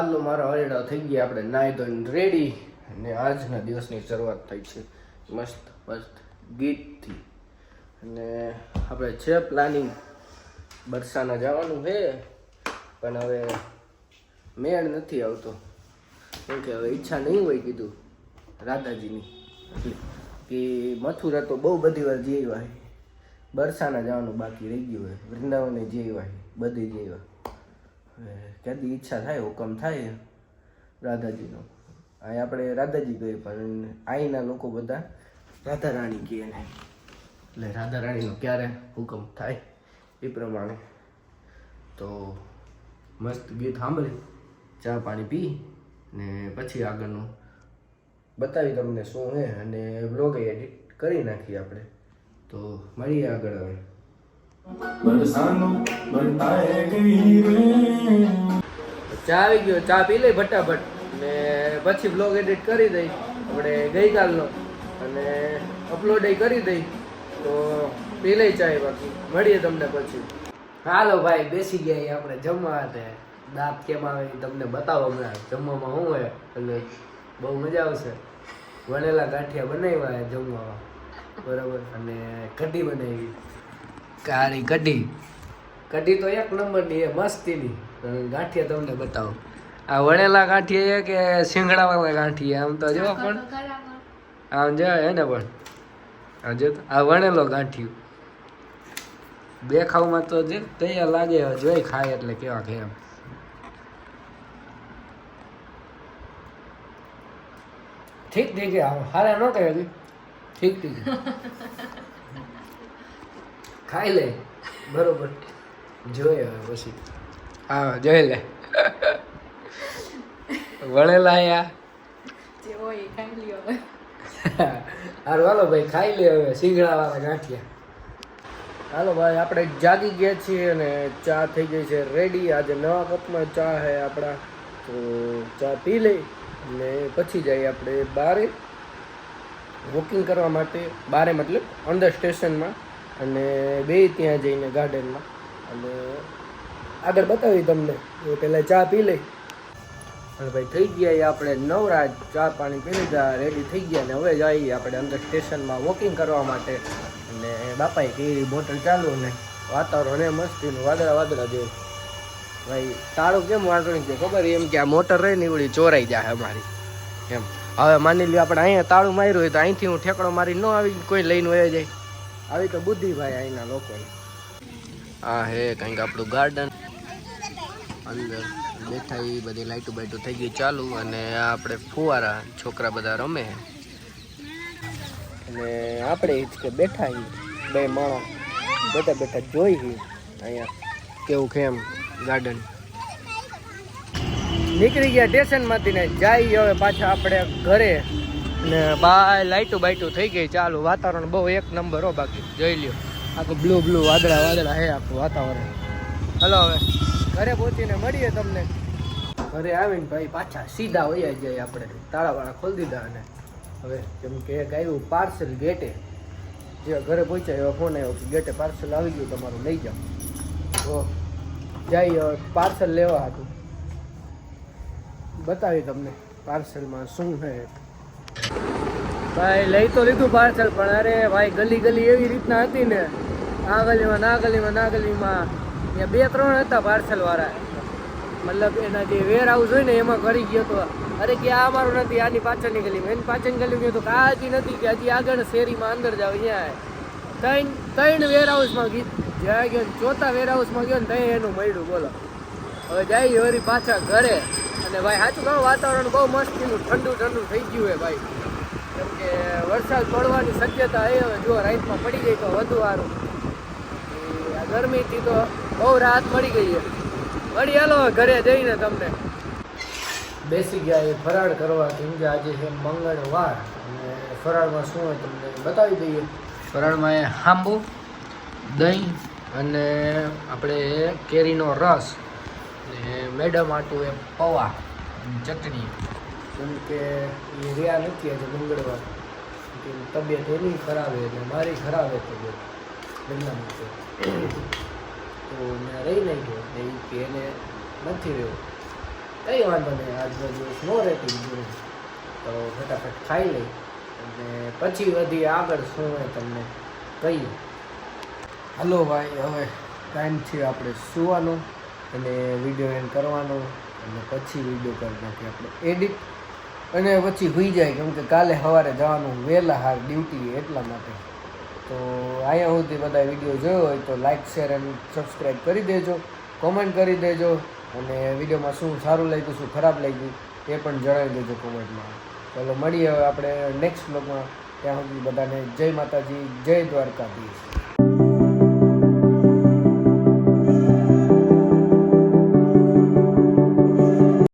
હાલો મારા હરેડા થઈ ગયા, આપણે નાહી ધોઈને રેડી અને આજના દિવસની શરૂઆત થઈ છે. મસ્ત મસ્ત ગીતથી. અને આપણે છે પ્લાનિંગ બરસાના જવાનું છે, પણ હવે મેળ નથી આવતો. કેમ કે હવે ઈચ્છા નહીં હોય કીધું રાધાજીની. કે મથુરા તો બહુ બધી વાર જઈ આવ્યા બરસાના જવાનું બાકી રહી ગયું હોય વૃંદાવને જઈ આવ્યા બધી જઈ હવે ક્યાંથી ઈચ્છા થાય, હુકમ થાય રાધાજીનો. અહીં આપણે રાધાજી કહીએ, પણ અહીંના લોકો બધા રાધા રાણી કહે ને. એટલે રાધા રાણીનો ક્યારે હુકમ થાય એ પ્રમાણે તો મસ્ત ગીત સાંભળી, ચા પાણી પી ને પછી આગળનું બતાવી તમને શું હે અને બ્લોગ એડિટ કરી નાખીએ આપણે. તો મળીએ આગળ હવે. ચા આવી ગયો. ચા પી લઈ ફટાફટ. ને પછી બ્લોગ એડિટ કરી દઈ આપણે ગઈકાલનો. અને અપલોડ કરી દઈ તો પી લઈ ચા બાકી. મળીએ તમને પછી. હાલો ભાઈ, બેસી ગયા આપણે જમવા તે દાંત કેમ આવે તમને બતાવો હમણાં. જમવામાં શું હોય એટલે બહુ મજા આવશે. વણેલા ગાંઠિયા બનાવ્યા જમવામાં. બરાબર? અને કઢી બનાવી. કાળી કઢી. કઢી તો એક નંબરની એ મસ્તીની. ગાંઠિયા તમને બતાવો. આ વણેલા ગાંઠિયા કે શિંગડાવાળા ગાંઠિયા? આમ તો જો પણ. આમ જો હે ને પણ. આ જો આ વણેલો ગાંઠિયું. બે ખાવમાં તો જે તૈયાર લાગે જોઈ ખાય એટલે કેવા કે એમ. ઠીક ઠીક છે હારે ન કહે. ઠીક ઠીક. ખાઈ લે. બરોબર. જોઈએ હવે પછી. હા જોઈ લે. વળેલા યા જે હોય એ ખાઈ લ્યો હવે. હારું હાલો ભાઈ ખાઈ લે હવે સિંગડા વાળા ગાંઠિયા. હાલો ભાઈ આપણે જાગી ગયા છીએ અને ચા થઈ ગઈ છે રેડી આજે નવા કપમાં ચા છે આપણા. તો ચા પી લઈ અને પછી જઈએ આપણે બારે. વોકિંગ કરવા માટે બારે મતલબ અંડર સ્ટેશનમાં અને બે ત્યાં જઈને ગાર્ડનમાં અને આગળ બતાવી તમને, એ પહેલાં ચા પી લઈ. અને ભાઈ થઈ ગયા આપણે નવરાજ ચા પાણી પી લીધા રેડી થઈ ગયા ને હવે જઈએ આપણે અંદર સ્ટેશનમાં વોકિંગ કરવા માટે. અને બાપાએ કેવી મોટર ચાલુ ને વાતાવરણ એ મસ્તીનું વાદળા વાદળા જેવું. ભાઈ, તાળું કેમ વાંચણી છે ખબર? એમ કે આ મોટર રહી ને એવડી ચોરાઈ જાય અમારી. એમ. હવે માની લ્યો આપણે અહીંયા તાળું માર્યું હોય તો અહીંથી હું ઠેકડો મારી ન આવી કોઈ લઈને વહે જાય. આવી તો બુદ્ધિ ભાઈ અહીંના લોકો આ હે કંઈક આપણું ગાર્ડન અંદર બેઠા એ બધી લાઈટો બાઈટો થઈ ગઈ ચાલુ અને આ આપણે ફુવારા છોકરા બધા રમે અને આપણે જ કે બેઠા બે માણસ. બેઠા બેઠા જોઈ અહીંયા કેવું કેમ ગાર્ડન નીકળી ગયા સ્ટેશનમાંથી ને જાય હવે પાછા આપણે ઘરે. ને બાય લાઇટું બાઇટું થઈ ગઈ ચાલુ. વાતાવરણ બહુ એક નંબર હો બાકી. જોઈ લ્યો. આખું બ્લુ બ્લુ વાદળા વાદળા હે આખું વાતાવરણ. હલો હવે. ઘરે પહોંચીને મળીએ તમને. ઘરે આવીને ભાઈ પાછા સીધા વયા જાય આપણે. તાળાવાળા ખોલી દીધા અને હવે કેમ કે એક આવ્યું પાર્સલ ગેટે જે ઘરે પહોંચ્યા એવા ફોન આવ્યો કે ગેટે પાર્સલ આવી ગયું, તમારું લઈ જાઓ. તો જઈએ પાર્સલ લેવા હતું બતાવી તમને પાર્સલમાં શું છે. ભાઈ, લઈ તો લીધું પાર્સલ, પણ અરે ભાઈ, ગલી ગલી એવી રીતના હતી ને, આ ગલીમાં, ના ગલીમાં ના ગલીમાં, ત્યાં બે ત્રણ હતા પાર્સલ વાળા. મતલબ એના જે વેર હાઉસ હોય ને, એમાં કરી ગયો તો, અરે કે આ મારું નથી, આની પાછળની ગલીમાં એની પાછળની ગલીમાં ગયો તો કે હજી નથી, કે હજી આગળ શેરીમાં અંદર જાવ અહીંયા ત્રણ ત્રણ વેર હાઉસમાં જ્યાં ગયો ચોથા વેર હાઉસમાં ગયો ને, ત્યાં એનું મળ્યું, બોલો. હવે જાય વળી પાછા ઘરે. અને ભાઈ સાચું કહું વાતાવરણ બહુ મસ્તીનું ઠંડુ ઠંડુ થઈ ગયું છે ભાઈ. કેમ કે વરસાદ પડવાની શક્યતા એ હવે જો રાતમાં પડી ગઈ તો વધુ સારું. આ ગરમીથી તો બહુ રાહત મળી ગઈ છે. વળી હાલો હવે ઘરે જઈને તમને. બેસી ગયા એ ફરાળ કરવા કેમ કે આજે છે મંગળવાર. અને ફરાળમાં શું હોય તમને બતાવી દઈએ. ફરાળમાં એ હાંબુ દહીં અને આપણે કેરીનો રસ. ને મેડમ આટું એમ પૌવા ચટણી. કેમ કે એ રહ્યા નથી આજે મંગળવાર. તબિયત એની ખરાબ છે અને મારી ખરાબ છે તબિયત. બંને માટે. તો મેં રહી નહીં ગયો. એ કે એને નથી રહ્યો. કંઈ વાંધો નહીં. આજનો દિવસ ન જોયું તો ફટાફટ ખાઈ લઈ. અને પછી વધી આગળ શું હોય તમને કહીએ. હલો ભાઈ હવે ટાઈમ છે આપણે સુવાનો. અને વીડિયો એન્ડ કરવાનો, અને પછી વીડિયો કરી નાખીએ આપણે એડિટ અને પછી હોઈ જાય, કેમ કે કાલે સવારે જવાનું, વહેલા હાર ડ્યુટી એટલા માટે. તો અહીંયા સુધી બધા વીડિયો જોયો હોય તો લાઇક શેર અને સબસ્ક્રાઈબ કરી દેજો કોમેન્ટ કરી દેજો, અને વિડીયોમાં શું સારું લાગ્યું, શું ખરાબ લાગ્યું, એ પણ જણાવી દેજો કોમેન્ટમાં ચાલો, મળીએ હવે આપણે નેક્સ્ટ બ્લોગમાં ત્યાં સુધી બધાને જય માતાજી, જય દ્વારકાધીશ.